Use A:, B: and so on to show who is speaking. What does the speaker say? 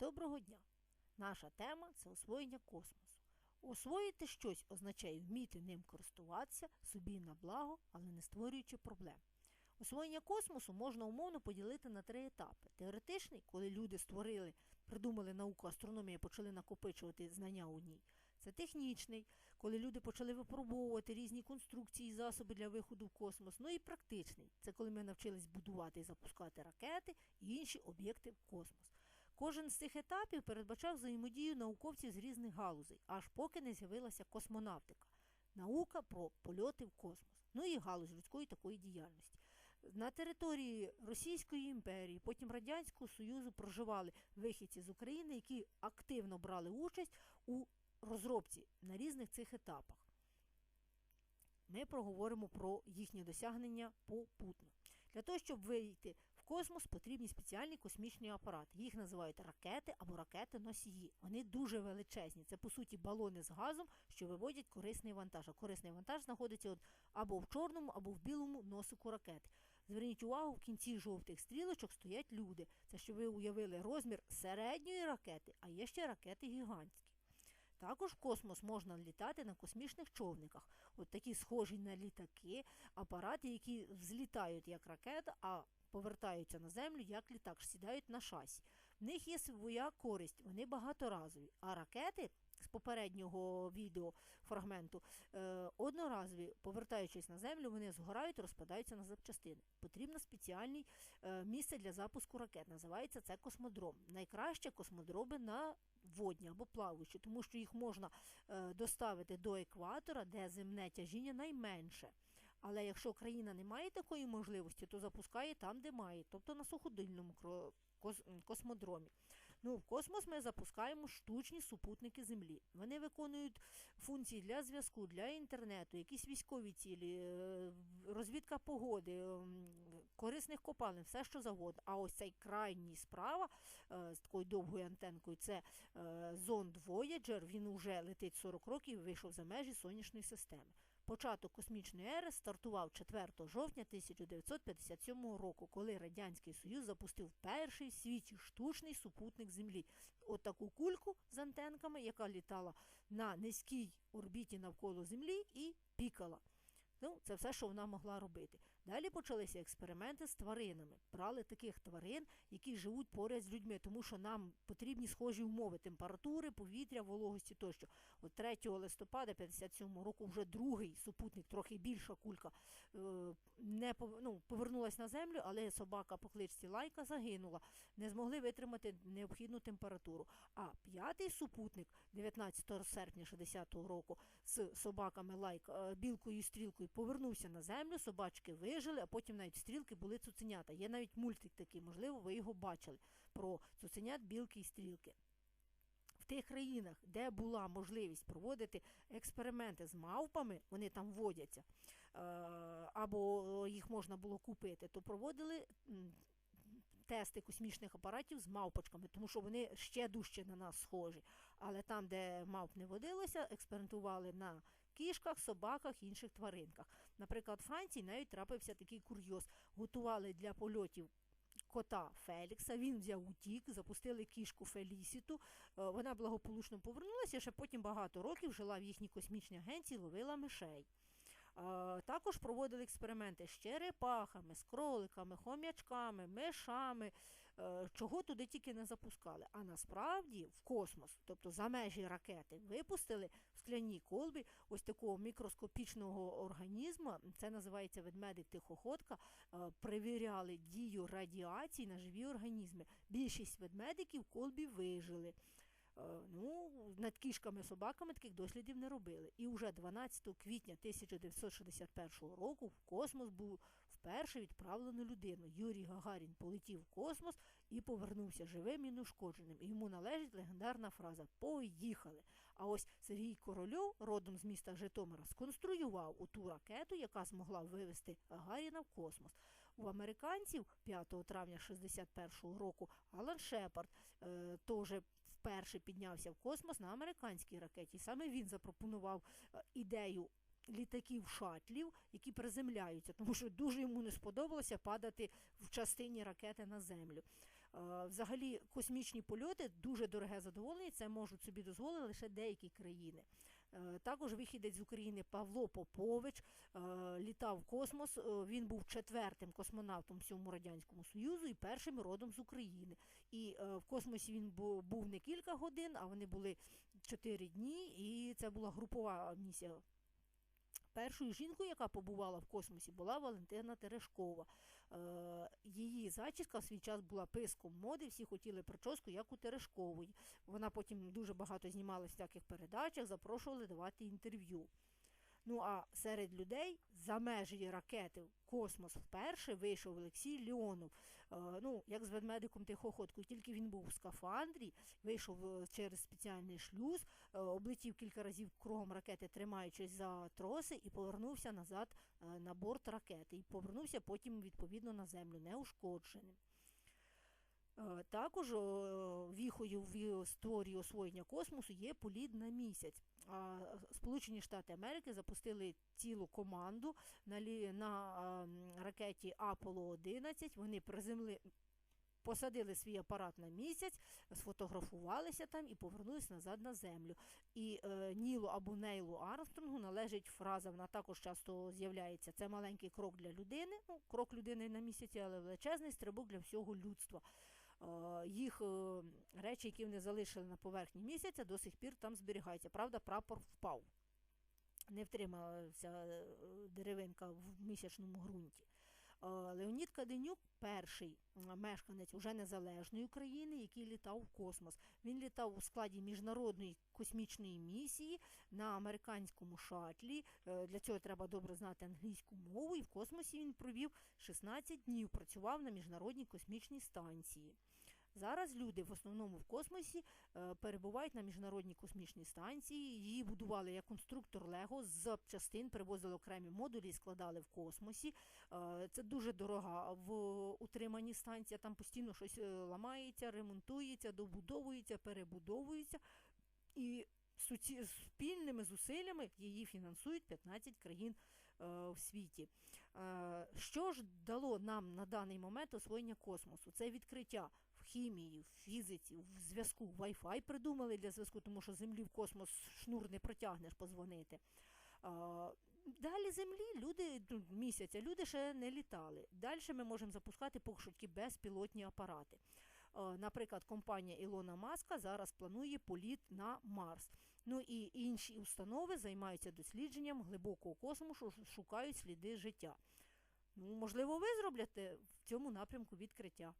A: Доброго дня! Наша тема це освоєння космосу. Освоїти щось означає вміти ним користуватися собі на благо, але не створюючи проблем. Освоєння космосу можна умовно поділити на три етапи: теоретичний, коли люди створили, придумали науку астрономії, почали накопичувати знання у ній. Це технічний, коли люди почали випробовувати різні конструкції і засоби для виходу в космос. Ну і практичний це коли ми навчились будувати і запускати ракети і інші об'єкти в космос. Кожен з цих етапів передбачав взаємодію науковців з різних галузей, аж поки не з'явилася космонавтика. Наука про польоти в космос, ну і галузь людської такої діяльності. На території Російської імперії, потім Радянського Союзу проживали вихідці з України, які активно брали участь у розробці на різних цих етапах. Ми проговоримо про їхні досягнення попутно. Для того, щоб вийти космос, потрібні спеціальні космічні апарати. Їх називають ракети або ракети-носії. Вони дуже величезні. Це, по суті, балони з газом, що виводять корисний вантаж. А корисний вантаж знаходиться от або в чорному, або в білому носику ракети. Зверніть увагу, в кінці жовтих стрілочок стоять люди. Це щоб ви уявили розмір середньої ракети, а є ще ракети гігантські. Також в космос можна літати на космічних човниках. От такі схожі на літаки, апарати, які взлітають як ракета, а повертаються на землю як літак, сідають на шасі. В них є своя користь, вони багаторазові. А ракети з попереднього відео фрагменту е, одноразові, повертаючись на землю, вони згорають, розпадаються на запчастини. Потрібно спеціальне місце для запуску ракет. Називається це космодром. Найкраще космодроми на водні або плаваючі, тому що їх можна е, доставити до екватора, де земне тяжіння найменше. Але якщо країна не має такої можливості, то запускає там, де має, тобто на суходильному космодромі. Ну, В космос ми запускаємо штучні супутники Землі. Вони виконують функції для зв'язку, для інтернету, якісь військові цілі, е, розвідка погоди, корисних копалин, все що завгодно. А ось цей крайній справа е, з такою довгою антенкою це е, зонд Voyager, він вже летить 40 років і вийшов за межі сонячної системи. Початок космічної ери стартував 4 жовтня 1957 року, коли Радянський Союз запустив перший в світі штучний супутник Землі. Отаку кульку з антенками, яка літала на низькій орбіті навколо Землі і пікала. Ну, Це все, що вона могла робити. Далі почалися експерименти з тваринами. Брали таких тварин, які живуть поряд з людьми, тому що нам потрібні схожі умови температури, повітря, вологості тощо. От 3 листопада 57 року вже другий супутник, трохи більша кулька, е, не ну, повернулася на землю, але собака по кличці Лайка загинула. Не змогли витримати необхідну температуру. А п'ятий супутник 19 серпня 60 року з собаками Лайка, е, білкою і стрілкою повернувся на землю, собачки вижили, а потім навіть стрілки були цуценята. Є навіть мультик такий, можливо, ви його бачили про цуценят, білки і стрілки. В тих країнах, де була можливість проводити експерименти з мавпами, вони там водяться, е, або їх можна було купити, то проводили тести космічних апаратів з мавпочками, тому що вони ще дужче на нас схожі. Але там, де мавп не водилося, експериментували на кішках, собаках інших тваринках. Наприклад, в Франції навіть трапився такий курйоз. Готували для польотів. Кота Фелікса, він взяв утік, запустили кішку Фелісіту. Е, вона благополучно повернулася, ще потім багато років жила в їхній космічній агенції, ловила мишей. Також проводили експерименти з черепахами, з кроликами, хом'ячками, мишами, е, чого туди тільки не запускали. А насправді в космос, тобто за межі ракети, випустили в скляній колбі ось такого мікроскопічного організму, це називається ведмедик тихоходка, е, перевіряли дію радіації на живі організми. Більшість ведмедиків колбі вижили. Е, ну, над кішками собаками таких дослідів не робили. І вже 12 квітня 1961 року в космос був вперше відправлено людину. Юрій Гагарін полетів в космос і повернувся живим і неушкодженим. Йому належить легендарна фраза Поїхали. А ось Сергій Корольов, родом з міста Житомира, сконструював ту ракету, яка змогла вивести Гагаріна в космос. У американців 5 травня 1961 року Алан Шепард е, теж вперше піднявся в космос на американській ракеті. Саме він запропонував е, ідею. Літаків шатлів, які приземляються, тому що дуже йому не сподобалося падати в частині ракети на землю. Е, Взагалі, космічні польоти дуже дороге задоволення. Це можуть собі дозволити лише деякі країни. Е, Також вихідець з України Павло Попович е, літав в космос. Він був четвертим космонавтом всьому радянському союзу і першим родом з України. І в космосі він був не кілька годин, а вони були чотири дні, і це була групова місія. Першою жінкою, яка побувала в космосі, була Валентина Терешкова. Е, її зачіска в свій час була писком моди, всі хотіли прическу, як у Терешкової. Вона потім дуже багато знімалася в таких передачах, запрошували давати інтерв'ю. Ну а серед людей за межі ракети в космос вперше вийшов Олексій Леонов. Е, ну, як з ведмедиком тихоходкою, тільки він був у скафандрі, вийшов е, через спеціальний шлюз, е, облетів кілька разів кругом ракети, тримаючись за троси, і повернувся назад на борт ракети. І повернувся потім відповідно на землю, неушкодженим. Е, Також е, віхою в історії освоєння космосу є політ на місяць. А, Сполучені Штати Америки запустили цілу команду на, на ракеті Аполло 11. Вони приземли, посадили свій апарат на місяць, сфотографувалися там і повернулися назад на землю. І е, Нілу або Нейлу Армстронгу належить фраза, вона також часто з'являється. Це маленький крок для людини, ну, крок людини на місяці, але величезний стрибок для всього людства. Е, Їх е, речі, які вони залишили на поверхні місяця, до сих пір там зберігаються. Правда, прапор впав. Не втрималася е, деревинка в місячному ґрунті. Леонід Каденюк перший мешканець уже незалежної України, який літав в космос. Він літав у складі міжнародної космічної місії на американському шатлі. Для цього треба добре знати англійську мову. І в космосі він провів 16 днів, працював на міжнародній космічній станції. Зараз люди в основному в космосі е, перебувають на міжнародній космічній станції. Її будували як конструктор Лего з запчастин, привозили окремі модулі і складали в космосі. Е, це дуже дорога в утриманні станція. Там постійно щось е, ламається, ремонтується, добудовується, перебудовується. І спільними зусиллями її фінансують 15 країн в світі. Що ж дало нам на даний момент освоєння космосу? Це відкриття хімії, в фізиці, в зв'язку. Wi-Fi придумали для зв'язку, тому що землі в космос шнур не протягнеш позвонити. Далі землі люди ну, місяця, люди ще не літали. Далі ми можемо запускати поки безпілотні апарати. Наприклад, компанія Ілона Маска зараз планує політ на Марс. Ну і інші установи займаються дослідженням глибокого космосу, шукають сліди життя. Ну, можливо, ви зробите в цьому напрямку відкриття.